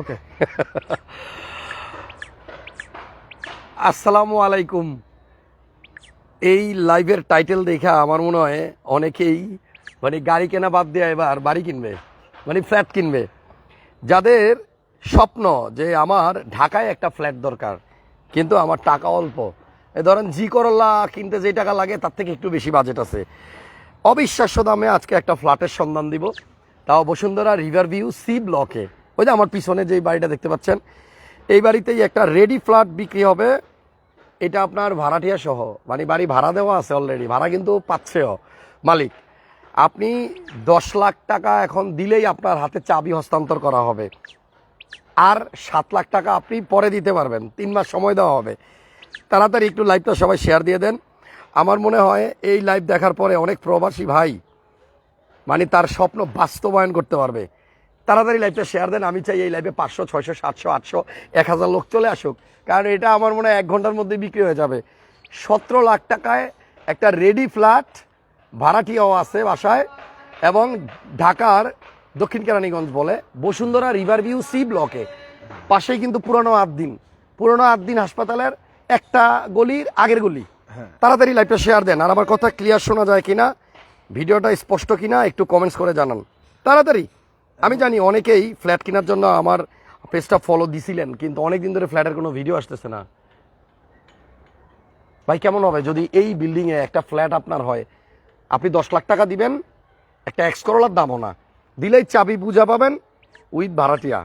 ওকে। আসসালামু আলাইকুম। এই লাইভের টাইটেল দেখা আমার মনে হয় অনেকেই মানে গাড়ি কেনা বাদ দিয়ে এবার বাড়ি কিনবে মানে ফ্ল্যাট কিনবে। যাদের স্বপ্ন যে আমার ঢাকায় একটা ফ্ল্যাট দরকার, কিন্তু আমার টাকা অল্প। ধরেন জি করল্লা কিনতে যে টাকা লাগে, তার থেকে একটু বেশি বাজেট আছে। অবিশ্বাস্য দামে আজকে একটা ফ্ল্যাটের সন্ধান দিব। তাও বসুন্ধরা রিভার ভিউ সি ব্লকে। ওই যে আমার পিছনে যে বাড়িটা দেখতে পাচ্ছেন, এই বাড়িতেই একটা রেডি ফ্ল্যাট বিক্রি হবে। এটা আপনার ভাড়াটিয়া সহ মানে বাড়ি ভাড়া দেওয়া আছে অলরেডি ভাড়া কিন্তু পাচ্ছেও মালিক। আপনি দশ লাখ টাকা এখন দিলেই আপনার হাতে চাবি হস্তান্তর করা হবে। আর সাত লাখ টাকা আপনি পরে দিতে পারবেন, তিন মাস সময় দেওয়া হবে। তাড়াতাড়ি একটু লাইভটা সবাই শেয়ার দিয়ে দেন। আমার মনে হয় এই লাইভ দেখার পরে অনেক প্রবাসী ভাই মানে তার স্বপ্ন বাস্তবায়ন করতে পারবে। তাড়াতাড়ি লাইভটা শেয়ার দেন আমি চাই এই লাইভে পাঁচশো ছয়শো সাতশো আটশো এক হাজার লোক চলে আসুক। কারণ এটা আমার মনে হয় এক ঘণ্টার মধ্যে বিক্রি হয়ে যাবে। সতেরো লাখ টাকায় একটা রেডি ফ্ল্যাট ভাড়াটিয়াও আছে বাসায় এবং ঢাকার দক্ষিণ কেরানীগঞ্জ বলে বসুন্ধরা রিভার ভিউ সি ব্লকে। পাশেই কিন্তু পুরনো আদ্দিন। পুরনো আদ্দিন হাসপাতালের একটা গলির আগের গলি। হ্যাঁ। তাড়াতাড়ি লাইভটা শেয়ার দেন। আর আমার কথা ক্লিয়ার শোনা যায় কিনা ভিডিওটা স্পষ্ট কিনা একটু কমেন্টস করে জানান। তাড়াতাড়ি। আমি জানি অনেকেই ফ্ল্যাট কেনার জন্য আমার পেজটা ফলো দিছিলেন, কিন্তু অনেক দিন ধরে ফ্ল্যাটের কোনো ভিডিও আসতেছে না। ভাই, কেমন হবে? যদি এই বিল্ডিংয়ে একটা ফ্ল্যাট আপনার হয়, আপনি দশ লাখ টাকা দিবেন, একটা এক্স করোলার দামও না। দিলেই চাবি পূজা পাবেন উইথ ভাড়াটিয়া।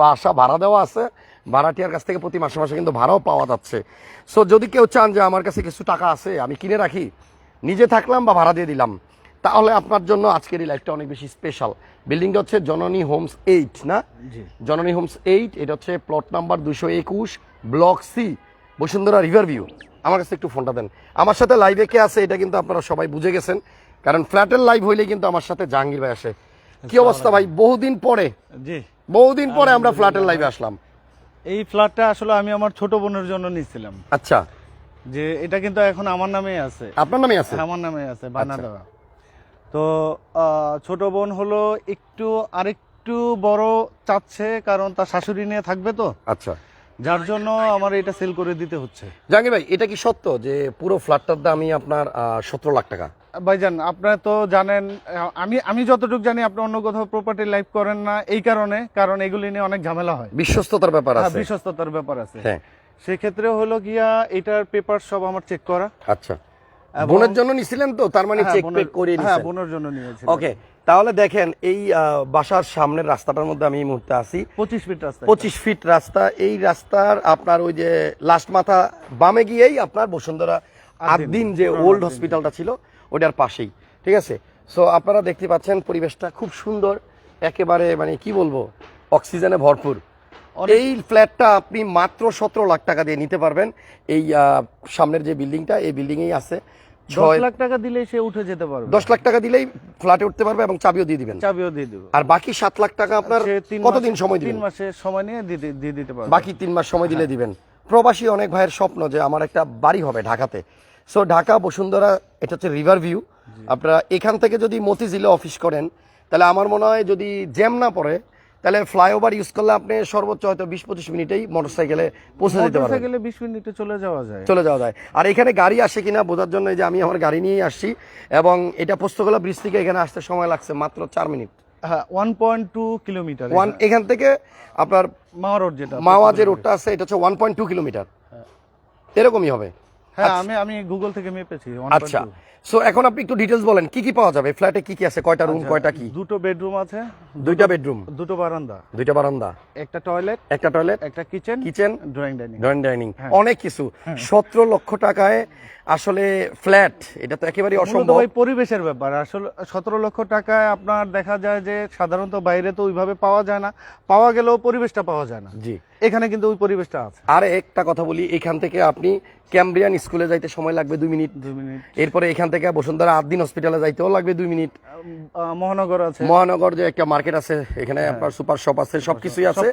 বাসা ভাড়া দেওয়া আছে, ভাড়াটিয়ার কাছ থেকে প্রতি মাসে মাসে কিন্তু ভাড়াও পাওয়া যাচ্ছে। সো যদি কেউ চান যে আমার কাছে কিছু টাকা আছে, আমি কিনে রাখি, নিজে থাকলাম বা ভাড়া দিয়ে দিলাম তাহলে আপনার জন্য আজকের এই লাইফটা অনেক বেশি স্পেশাল বিল্ডিংটা হচ্ছে জননী হোমস এইট না? জননী হোমস এইট এটা হচ্ছে প্লট নাম্বার দুশো একুশ block C Bashundhara river view আমার কাছে একটু ফোনটা দেন। আমার সাথে লাইভে কে আছে এটা কিন্তু আপনারা সবাই বুঝে গেছেন। কারণ ফ্ল্যাটের লাইভ হইলে কিন্তু আমার সাথে জাহাঙ্গীর ভাই আসে। কি অবস্থা ভাই? বহুদিন পরে। জি। বহুদিন পরে আমরা ফ্ল্যাটের লাইভে আসলাম। এই ফ্ল্যাটটা আসলে আমি আমার ছোট বোনের জন্য নিয়েছিলাম আচ্ছা। যে এটা কিন্তু এখন আমার নামেই আছে। আপনার নামে আছে? আমার নামে আছে বানা আচ্ছা। দেওয়া তো ছোট বোন হলো একটু আরেকটু বড় চাচ্ছে কারণ তার শাশুড়ি নিয়ে থাকবে তো। আচ্ছা। যার জন্য আমার এটা সেল করে দিতে হচ্ছে। জাহাঙ্গীর ভাই এটা কি সত্য যে পুরো ফ্ল্যাটটার দামই আপনার সতেরো লাখ টাকা? ভাইজান আপনারা তো জানেন আমি আমি যতটুকু জানি আপনি অন্য কোথাও প্রপার্টি লাইভ করেন না এই কারণে কারণ এগুলি নিয়ে অনেক ঝামেলা হয়। বিশ্বস্ততার ব্যাপার হ্যাঁ, আছে। বিশ্বস্ততার ব্যাপার আছে। হ্যাঁ। সেক্ষেত্রে হলো গিয়া এটার পেপার সব আমার চেক করা। আচ্ছা। বোনের জন্য নিছিলেন তো? তার মানে হ্যাঁ, চেক বোনের- পেক করে হ্যাঁ বোনের জন্য নিয়েছি ওকে তাহলে দেখেন এই বাসার সামনের রাস্তাটার মধ্যে আমি এই মুহূর্তে আছি। পঁচিশ ফিট রাস্তা। পঁচিশ ফিট রাস্তা। এই রাস্তার আপনার ওই যে লাস্ট মাথা বামে গিয়েই আপনার বসুন্ধরা আদিন যে ওল্ড হসপিটালটা ছিল ওটার পাশেই। ঠিক আছে? সো আপনারা দেখতে পাচ্ছেন পরিবেশটা খুব সুন্দর একেবারে মানে কি বলব অক্সিজেনে ভরপুর। এই ফ্ল্যাটটা আপনি মাত্র সতেরো লাখ টাকা দিয়ে নিতে পারবেন। এই সামনের যে বিল্ডিংটা এই বিল্ডিংয়েই আছে। ছয় লাখ টাকা দিলেই সে উঠে যেতে পারবে। দশ লাখ টাকা দিলেই ফ্ল্যাটে উঠতে পারবে এবং চাবিও দিয়ে দিবেন। চাবিও দিয়ে দেবো। আর বাকি সাত লাখ টাকা আপনার কতদিন সময় তিন মাসের সময় নিয়ে দিয়ে দিয়ে দিতে পারবে। বাকি তিন মাস সময় দিলে দিবেন। প্রবাসী অনেক ভাইয়ের স্বপ্ন যে আমার একটা বাড়ি হবে ঢাকাতে। সো ঢাকা বসুন্ধরা এটা হচ্ছে রিভার ভিউ আপনারা এখান থেকে যদি মতিঝিলে অফিস করেন তাহলে আমার মনে হয় যদি জ্যাম না পড়ে তাহলে ফ্লাইওভার ইউজ করলে আপনি সর্বোচ্চ হয়তো বিশ পঁচিশ মিনিটেই মোটরসাইকেলে পৌঁছে দিতে পারবেন। বিশ মিনিটে চলে যাওয়া যায়। চলে যাওয়া যায়। আর এখানে গাড়ি আসে কিনা বোঝার জন্য যে আমি আমার গাড়ি নিয়েই আসছি এবং এটা পোস্তগোলা ব্রিজ থেকে এখানে আসতে সময় লাগছে মাত্র চার মিনিট। হ্যাঁ one point two kilometre one এখান। থেকে আপনার মাওয়া রোড যেটা মাওয়া যে রোডটা আছে এটা হচ্ছে ওয়ান পয়েন্ট টু কিলোমিটার এরকমই হবে। হ্যাঁ আমি আমি গুগল থেকে মেপেছি আচ্ছা। সো এখন আপনি একটু ডিটেলস বলেন কি কি পাওয়া যাবে? ফ্ল্যাটে কি কি আছে? কয়টা রুম কয়টা কি? দুটো বেডরুম আছে দুইটা বেডরুম দুটো বারান্দা। দুইটা বারান্দা। একটা টয়লেট একটা টয়লেট একটা kitchen kitchen drawing dining drawing dining হ্যাঁ। অনেক কিছু। সতেরো লক্ষ টাকায় আসলে ফ্ল্যাট এটা তো একেবারেই অসম্ভব। ভাই পরিবেশের ব্যাপার। আসলে সতেরো লক্ষ টাকায় আপনার দেখা যায় যে সাধারণত বাইরে তো ওইভাবে পাওয়া যায় না। পাওয়া গেলেও পরিবেশটা পাওয়া যায় না। জি। এখানে কিন্তু ওই পরিবেশটা আছে। আর একটা কথা বলি এখান থেকে আপনি ক্যাম্ব্রিয়ান স্কুলে যাইতে সময় লাগবে দুই মিনিট। দুই মিনিট। এরপরে এখান থেকে বসুন্ধরা আদিন হসপিটালে যাইতেও লাগবে দুই মিনিট। মহানগর আছে। মহানগর যে একটা মার্কেট আছে এখানে আপনার সুপার শপ আছে সবকিছুই আছে।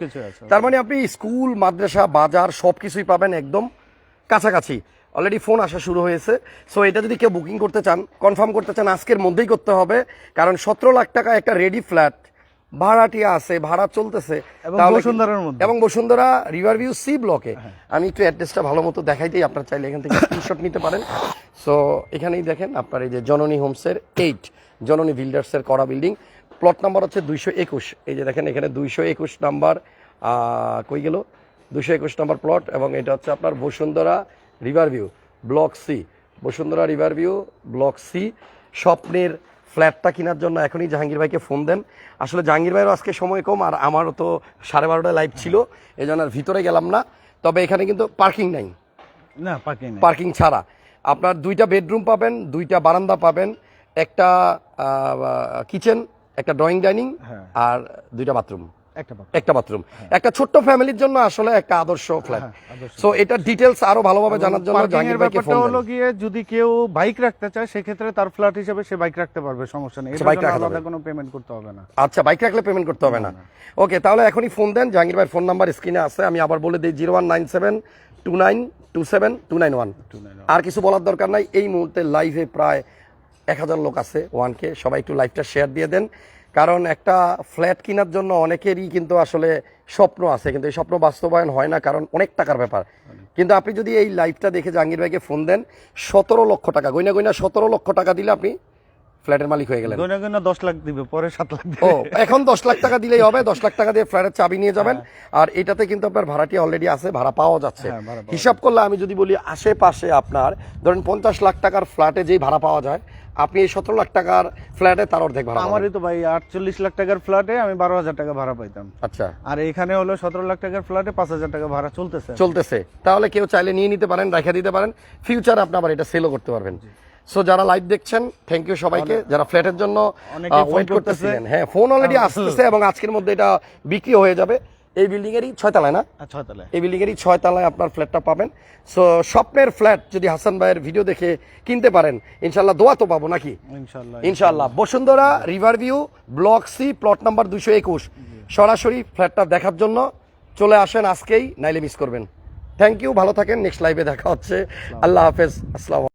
তার মানে আপনি স্কুল মাদ্রাসা বাজার সবকিছুই পাবেন একদম কাছাকাছি। অলরেডি ফোন আসা শুরু হয়েছে। সো এটা যদি কেউ বুকিং করতে চান কনফার্ম করতে চান আজকের মধ্যেই করতে হবে। কারণ সতেরো লাখ টাকা একটা রেডি ফ্ল্যাট ভাড়াটিয়া আছে ভাড়া চলতেছে এবং বসুন্ধরার মধ্যে। এবং বসুন্ধরা রিভার ভিউ সি ব্লকে আমি একটু অ্যাড্রেসটা ভালো মতো দেখাই দিই আপনার চাইলে এখান থেকে স্ক্রিনশট নিতে পারেন। সো এখানেই দেখেন আপনার এই যে জননী হোমসের এইট জননী বিল্ডার্সের করা বিল্ডিং প্লট নাম্বার হচ্ছে দুইশো একুশ। এই যে দেখেন এখানে দুইশো একুশ নাম্বার কই গেল? দুশো একুশ নাম্বার প্লট এবং এটা হচ্ছে আপনার Bashundhara river view block C Bashundhara river view block C স্বপ্নের ফ্ল্যাটটা কেনার জন্য এখনই জাহাঙ্গীর ভাইকে ফোন দেন। আসলে জাহাঙ্গীর ভাইয়েরও আজকে সময় কম আর আমারও তো সাড়ে বারোটায় লাইভ ছিল এই জন্য আর ভিতরে গেলাম না। তবে এখানে কিন্তু পার্কিং নাই। না পার্কিং পার্কিং ছাড়া। আপনার দুইটা বেডরুম পাবেন দুইটা বারান্দা পাবেন একটা কিচেন একটা ড্রয়িং ডাইনিং হ্যাঁ। আর দুইটা বাথরুম একটা বাথরুম একটা ছোট্ট ফ্যামিলির জন্য আসলে একটা আদর্শ ফ্ল্যাট হ্যাঁ, সো এটা ডিটেলস আরও ভালোভাবে জানার জন্য জাহাঙ্গীর ভাইকে ফোন হলো গিয়ে যদি কেউ বাইক রাখতে চায় সেক্ষেত্রে তার ফ্ল্যাট হিসেবে সে বাইক রাখতে পারবে সমস্যা নেই। বাইক জন্য আলাদা। কোনো পেমেন্ট করতে হবে না। আচ্ছা বাইক রাখলে পেমেন্ট করতে হবে না। ওকে তাহলে এখনই ফোন দেন। জাহাঙ্গীর ভাইয়ের ফোন নাম্বার স্ক্রিনে আছে। আমি আবার বলে দিই zero one nine seven two nine two seven two nine one আর কিছু বলার দরকার নাই। এই মুহূর্তে লাইভে প্রায় এক হাজার লোক আছে ওয়ানকে সবাই একটু লাইভটা শেয়ার দিয়ে দেন। কারণ একটা ফ্ল্যাট কেনার জন্য অনেকেরই কিন্তু আসলে স্বপ্ন আছে কিন্তু এই স্বপ্ন বাস্তবায়ন হয় না কারণ অনেক টাকার ব্যাপার। কিন্তু আপনি যদি এই লাইভটা দেখে জাহাঙ্গীর ভাইকে ফোন দেন সতেরো লক্ষ টাকা গইনা গইনা সতেরো লক্ষ টাকা দিলে আপনি ফ্ল্যাটের মালিক হয়ে গেলেন। গয়না গয়না দশ লাখ দিবে পরে সাত লাখ ও এখন দশ লাখ টাকা দিলেই হবে দশ লাখ টাকা দিয়ে ফ্ল্যাটের চাবি নিয়ে যাবেন। আর এটাতে কিন্তু আপনার ভাড়াটি অলরেডি আছে ভাড়া পাওয়া যাচ্ছে। হ্যাঁ, পাওয়া হিসাব করলে আমি যদি বলি আশেপাশে আপনার ধরেন পঞ্চাশ লাখ টাকার ফ্ল্যাটে যেই ভাড়া পাওয়া যায় আপনি এই সতেরো লাখ টাকার ফ্ল্যাটে তার অর্ধেক ভাড়া। আমারই তো ভাই আটচল্লিশ লাখ টাকার ফ্ল্যাটে আমি বারো হাজার টাকা ভাড়া পাইতাম। আচ্ছা। আর এখানে হলো সতেরো লাখ টাকার ফ্ল্যাটে পাঁচ হাজার টাকা ভাড়া চলতেছে। চলতেছে। তাহলে কেউ চাইলে নিয়ে নিতে পারেন রেখে দিতে পারেন। ফিউচার আপনি আবার এটা সেলও করতে পারবেন। সো যারা লাইভ দেখছেন থ্যাংক ইউ সবাইকে। যারা ফ্ল্যাটের জন্য ওয়েট করতেছে। করতেছিলেন। হ্যাঁ ফোন অলরেডি আসতেছে এবং আজকের মধ্যে এটা বিক্রি হয়ে যাবে। এই বিল্ডিং এরই ছয়তলায় না? তাহলে এই বিল্ডিংয়েরই ছয় তলায় আপনার ফ্ল্যাটটা পাবেন। সো স্বপ্নের ফ্ল্যাট যদি হাসান ভাইয়ের ভিডিও দেখে কিনতে পারেন ইনশাল্লাহ দোয়া তো পাবো নাকি? ইনশাল্লাহ ইনশাল্লাহ Bashundhara river view block C plot number দুশো একুশ। সরাসরি ফ্ল্যাটটা দেখার জন্য চলে আসেন আজকেই নাইলে মিস করবেন। থ্যাংক ইউ ভালো থাকেন নেক্সট লাইভে দেখা হচ্ছে। আল্লাহ হাফেজ আসসালাম